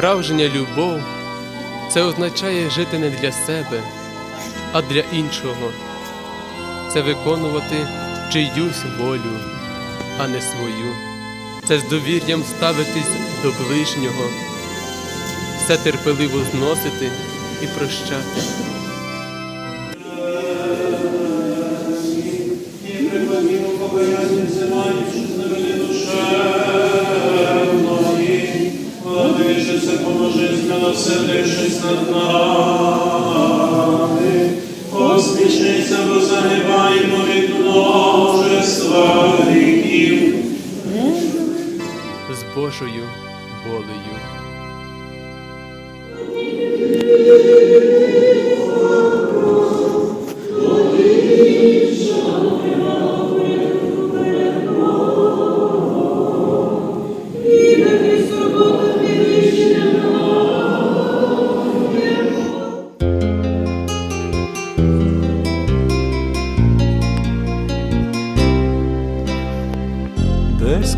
Справжня любов це означає жити не для себе, а для іншого. Це виконувати чиюсь волю, а не свою. Це з довір'ям ставитись до ближнього, все терпеливо зносити і прощати. Милосердившись над нами, поспішися до загибаємо від множества гріхів. з Божою волею. Десь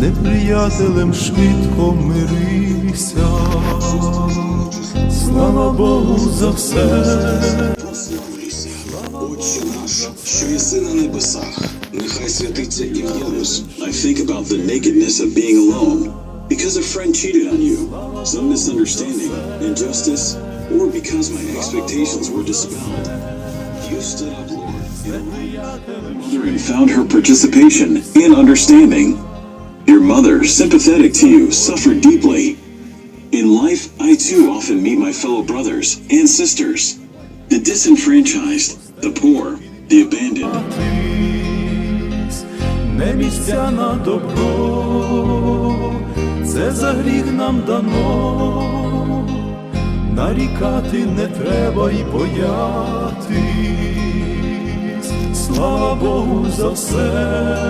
з неприятелем швидко мирися. Слава Богу за все. Прославлюйся, Отче наш, що єси на небесах, нехай святиться ім'я Твоє. I think about the nakedness of being alone because a friend cheated on you, some misunderstanding, injustice, or because my expectations were dispelled. You stood up, Lord, in a mother and found her participation and understanding. Your mother, sympathetic to you, suffered deeply. In life, I too often meet my fellow brothers and sisters, the disenfranchised, the poor, the abandoned. Тис, не місця на добро, це за гріх нам дано, нарікати не треба і боятись, слава Богу за все,